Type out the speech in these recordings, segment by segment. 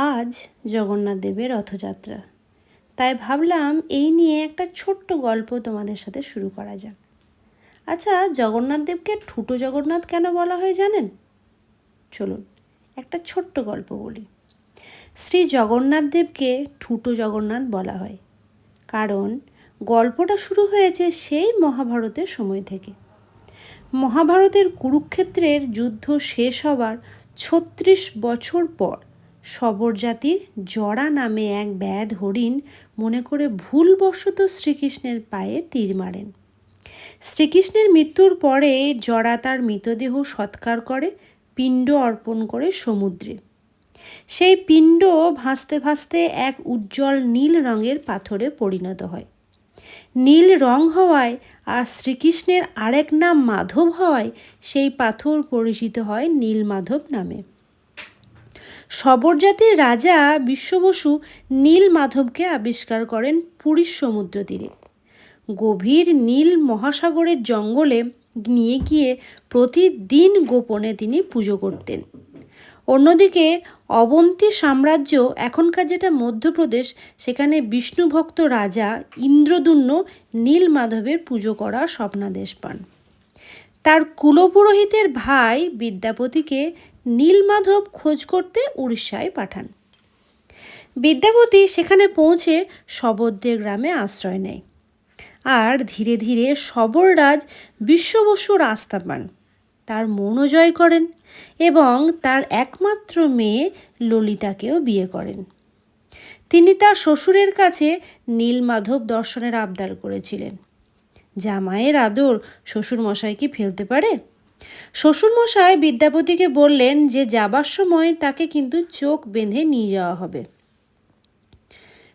আজ জগন্নাথ দেবের রথযাত্রা। তাই ভাবলাম এই নিয়ে একটা ছোট্ট গল্প তোমাদের সাথে শুরু করা যাক। আচ্ছা জগন্নাথ দেবকে ঠুটো জগন্নাথ কেন বলা হয় জানেন? চলুন, একটা ছোট্ট গল্প বলি। শ্রী জগন্নাথ দেবকে ঠুটো জগন্নাথ বলা হয়। কারণ, গল্পটা শুরু হয়েছে সেই মহাভারতের সময় থেকে। মহাভারতের কুরুক্ষেত্রের যুদ্ধ শেষ হবার ছত্রিশ বছর পর সবর জাতির জড়া নামে এক ব্যাধ হরিণ মনে করে ভুলবশত শ্রীকৃষ্ণের পায়ে তীর মারেন। শ্রীকৃষ্ণের মৃত্যুর পরে জড়া তার মৃতদেহ সৎকার করে, পিণ্ড অর্পণ করে সমুদ্রে। সেই পিণ্ড ভাসতে ভাসতে এক উজ্জ্বল নীল রঙের পাথরে পরিণত হয়। নীল রং হওয়ায় আর শ্রীকৃষ্ণের আরেক নাম মাধব হওয়ায় সেই পাথর পরিচিত হয় নীল মাধব নামে। সবরজাতির রাজা বিশ্ববসু নীল মাধবকে আবিষ্কার করেন পুরীর সমুদ্র তীরে। গভীর নীল মহাসাগরের জঙ্গলে নিয়ে গিয়ে প্রতিদিন গোপনে তিনি পুজো করতেন। অন্যদিকে অবন্তী সাম্রাজ্য এখনকার যেটা মধ্যপ্রদেশ, সেখানে বিষ্ণুভক্ত রাজা ইন্দ্রদুম্ন নীল মাধবের পুজো করা স্বপ্নাদেশ পান। তার কুলপুরোহিতের ভাই বিদ্যাপতিকে নীলমাধব খোঁজ করতে উড়িষ্যায় পাঠান। বিদ্যাপতি সেখানে পৌঁছে শবদ্দের গ্রামে আশ্রয় নেয়। আর ধীরে ধীরে সবররাজ বিশ্ববসুর আস্থা পান। তার মনও জয় করেন এবং তার একমাত্র মেয়ে ললিতাকেও বিয়ে করেন। তিনি তার শ্বশুরের কাছে নীলমাধব দর্শনের আবদার করেছিলেন। জামাইয়ের আদর শ্বশুরমশাই কি ফেলতে পারে? শ্বশুরমশাই বিদ্যাপতিকে বললেন যে যাবার সময় তাকে কিন্তু চোখ বেঁধে নিয়ে যাওয়া হবে।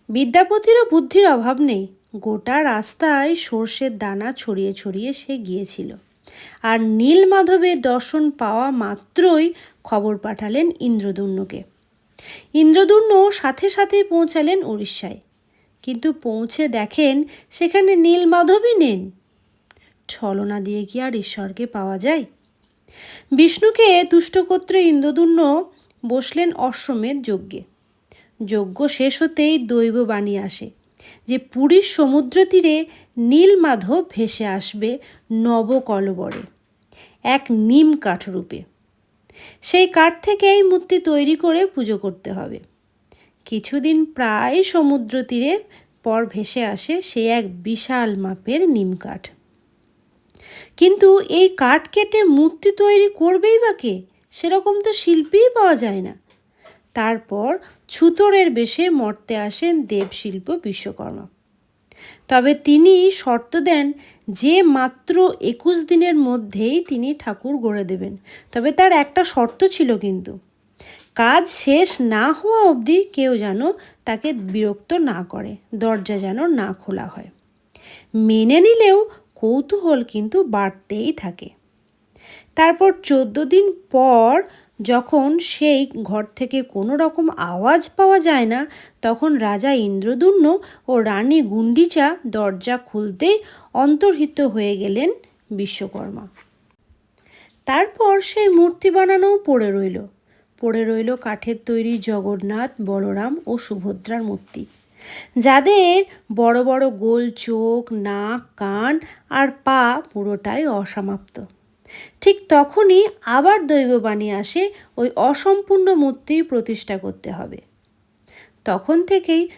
বিদ্যাপতিরও বুদ্ধির অভাব নেই। গোটা রাস্তায় সর্ষের দানা ছড়িয়ে ছড়িয়ে সে গিয়েছিল। আর নীল মাধবের দর্শন পাওয়া মাত্রই খবর পাঠালেন ইন্দ্রদুম্নকে ইন্দ্রদুম্ন সাথে সাথে পৌঁছালেন উড়িষ্যায়। কিন্তু পৌঁছে দেখেন সেখানে নীল মাধবই নেন ছলনা দিয়ে কি আর ঈশ্বরকে পাওয়া যায়? বিষ্ণুকে তুষ্ট করতে ইন্দ্রদুম্ন বসলেন অশ্বমেধ যজ্ঞে। যজ্ঞ শেষ হতেই দৈব বাণী আসে যে পুরীর সমুদ্র তীরে নীলমাধব ভেসে আসবে নবকলবরে, এক নিম কাঠ রূপে। সেই কাঠ থেকে এই মূর্তি তৈরি করে পুজো করতে হবে। কিছুদিন প্রায় সমুদ্র তীরে পর ভেসে আসে সে এক বিশাল মাপের নিম কাঠ। কিন্তু এই কাঠ কেটে মূর্তি তৈরি করবেই বা কে? সেরকম তো শিল্পীই পাওয়া যায় না। তারপর ছুতরের বেশে মর্তে আসেন দেবশিল্প বিশ্বকর্মা। তবে তিনি শর্ত দেন, যে মাত্র একুশ দিনের মধ্যেই তিনি ঠাকুর গড়ে দেবেন। তবে তার একটা শর্ত ছিল কিন্তু। কাজ শেষ না হওয়া অবধি কেউ যেন তাকে বিরক্ত না করে, দরজা যেন না খোলা হয়। মেনে নিলেও কৌতূহল কিন্তু বাড়তেই থাকে। তারপর চোদ্দ দিন পর যখন সেই ঘর থেকে কোনো রকম আওয়াজ পাওয়া যায় না, তখন রাজা ইন্দ্রদুম্ন ও রানী গুন্ডিচা দরজা খুলতেই অন্তর্হিত হয়ে গেলেন বিশ্বকর্মা। তারপর সেই মূর্তি বানানোও পড়ে রইল। পড়ে রইল কাঠের তৈরি জগন্নাথ, বলরাম ও সুভদ্রার মূর্তি। যাদের বড় বড় গোল চোখ, নাক, কান আর পা পুরোটাই অসমাপ্ত। ঠিক তখনই আবার দৈববাণী আসে ওই অসম্পূর্ণ মূর্তি প্রতিষ্ঠা করতে হবে। তখন থেকেই